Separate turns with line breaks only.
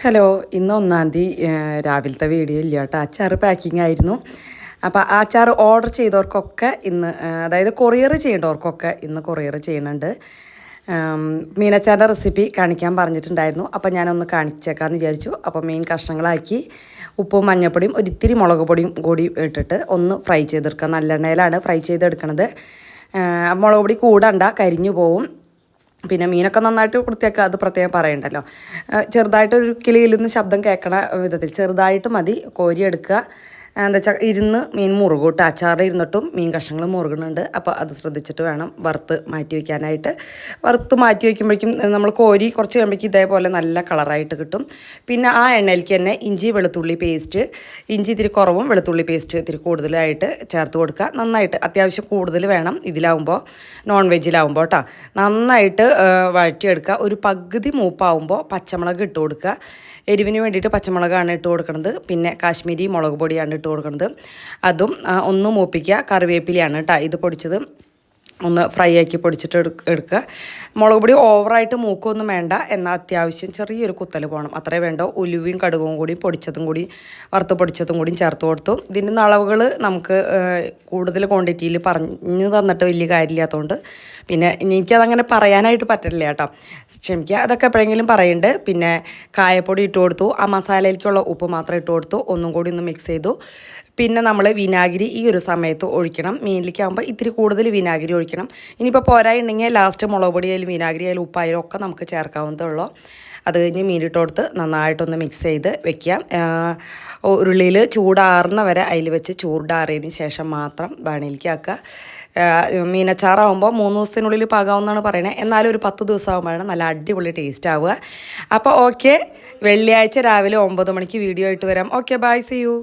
Hello ഇന്ന് ഒന്നാം തീയതി രാവിലത്തെ വീഡിയോ ഇല്ല കേട്ടോ. പാക്കിംഗ് ആയിരുന്നു. അപ്പോൾ ആ അച്ചാർ ഓർഡർ ചെയ്തവർക്കൊക്കെ ഇന്ന് അതായത് കൊറിയർ ചെയ്യേണ്ടവർക്കൊക്കെ ഇന്ന് കൊറിയർ ചെയ്യുന്നുണ്ട്. മീനച്ചാറിന്റെ റെസിപ്പി കാണിക്കാൻ പറഞ്ഞിട്ടുണ്ടായിരുന്നു. അപ്പോൾ ഞാനൊന്ന് കാണിച്ചേക്കാമെന്ന് വിചാരിച്ചു. അപ്പോൾ മീൻ കഷ്ണങ്ങളാക്കി ഉപ്പും മഞ്ഞൾപ്പൊടിയും ഒരിത്തിരി മുളക് പൊടിയും കൂടി ഇട്ടിട്ട് ഒന്ന് ഫ്രൈ ചെയ്തെടുക്കുക നല്ലെണ്ണയിലാണ് ഫ്രൈ ചെയ്തെടുക്കണത്. മുളക് പൊടി കൂടണ്ട കരിഞ്ഞു പോവും. പിന്നെ മീനൊക്കെ നന്നായിട്ട് വൃത്തിയാക്കുക അത് പ്രത്യേകം പറയണ്ടല്ലോ. ചെറുതായിട്ട് ഒരു കിളിയിൽ നിന്ന് ശബ്ദം കേൾക്കണ വിധത്തിൽ ചെറുതായിട്ട് മതി കോരിയെടുക്കുക. എന്താ വെച്ചാൽ ഇരുന്ന് മീൻ മുറുകൂട്ട് അച്ചാറിൽ ഇരുന്നിട്ടും മീൻ കഷ്ണങ്ങൾ മുറുകുന്നുണ്ട്. അപ്പോൾ അത് ശ്രദ്ധിച്ചിട്ട് വേണം വറുത്ത് മാറ്റി വയ്ക്കാനായിട്ട് വറുത്ത് മാറ്റി വയ്ക്കുമ്പോഴേക്കും നമ്മൾ കോരി കുറച്ച് കഴിയുമ്പോഴേക്കും ഇതേപോലെ നല്ല കളറായിട്ട് കിട്ടും. പിന്നെ ആ എണ്ണയിലേക്ക് തന്നെ ഇഞ്ചി വെളുത്തുള്ളി പേസ്റ്റ് ഇഞ്ചി ഇത്തിരി കുറവും വെളുത്തുള്ളി പേസ്റ്റ് ഇത്തിരി കൂടുതലായിട്ട് ചേർത്ത് കൊടുക്കുക. നന്നായിട്ട് അത്യാവശ്യം കൂടുതൽ വേണം ഇതിലാവുമ്പോൾ നോൺ വെജിലാവുമ്പോൾ കേട്ടോ. നന്നായിട്ട് വഴറ്റിയെടുക്കുക. ഒരു പകുതി മൂപ്പാവുമ്പോൾ പച്ചമുളക് ഇട്ട് കൊടുക്കുക. എരിവിന് വേണ്ടിയിട്ട് പച്ചമുളകാണ് ഇട്ട് കൊടുക്കുന്നത് പിന്നെ കാശ്മീരി മുളക് പൊടിയാണ് കൊടുക്കുന്നത്. അതും ഒന്ന് മൂപ്പിക്കുക. കറിവേപ്പിലയാണ് കേട്ടോ ഇത് പൊടിച്ചത്. ഒന്ന് ഫ്രൈ ആക്കി പൊടിച്ചിട്ട് എടുക്ക എടുക്കുക. മുളക് പൊടി ഓവറായിട്ട് മൂക്കൊന്നും വേണ്ട. എന്നാൽ അത്യാവശ്യം ചെറിയൊരു കുത്തൽ പോകണം. അത്രേ വേണ്ട. ഉലുവയും കടുകും കൂടി പൊടിച്ചതും കൂടി വറുത്ത് പൊടിച്ചതും കൂടി ചേർത്ത് കൊടുത്തു. ഇതിന്റെ അളവുകൾ നമുക്ക് കൂടുതൽ ക്വാണ്ടിറ്റിയിൽ പറഞ്ഞു തന്നിട്ട് വലിയ കാര്യമില്ലാത്തതുകൊണ്ട് പിന്നെ എനിക്കതങ്ങനെ പറയാനായിട്ട് പറ്റില്ല കേട്ടോ. ക്ഷമിക്കുക. അതൊക്കെ എപ്പോഴെങ്കിലും പറയുന്നുണ്ട് പിന്നെ കായപ്പൊടി ഇട്ട് കൊടുത്തു. ആ മസാലയിലേക്കുള്ള ഉപ്പ് മാത്രം ഇട്ട് കൊടുത്തു. ഒന്നും കൂടി ഒന്ന് മിക്സ് ചെയ്തു. പിന്നെ നമ്മൾ വിനാഗിരി ഈ ഒരു സമയത്ത് ഒഴിക്കണം. മീനിലേക്ക് ആകുമ്പോൾ ഇത്തിരി കൂടുതൽ വിനാഗിരി ഒഴിക്കണം ഇനിയിപ്പോൾ പോരായിട്ടുണ്ടെങ്കിൽ ലാസ്റ്റ് മുളക് പൊടി ആയാലും വിനാഗിരി ആയാലും ഉപ്പായാലും ഒക്കെ നമുക്ക് ചേർക്കാവുന്നതുള്ളൂ അത് കഴിഞ്ഞ് മീനിട്ട് കൊടുത്ത് നന്നായിട്ടൊന്ന് മിക്സ് ചെയ്ത് വെക്കാം. ഉരുളിയിൽ ചൂടാറുന്ന വരെ അതിൽ വെച്ച് ചൂടാറിയതിന് ശേഷം മാത്രം ബാണിയിലേക്ക് ആക്കുക മീനച്ചാറാവുമ്പോൾ മൂന്ന് ദിവസത്തിനുള്ളിൽ പാകാവുന്നതാണ് പറയുന്നത് എന്നാലും ഒരു പത്ത് ദിവസം ആകുമ്പോഴാണ് നല്ല അടിപൊളി ടേസ്റ്റ് ആവുക. അപ്പോൾ ഓക്കെ വെള്ളിയാഴ്ച രാവിലെ ഒമ്പത് മണിക്ക് വീഡിയോ ആയിട്ട് വരാം. Okay bye C U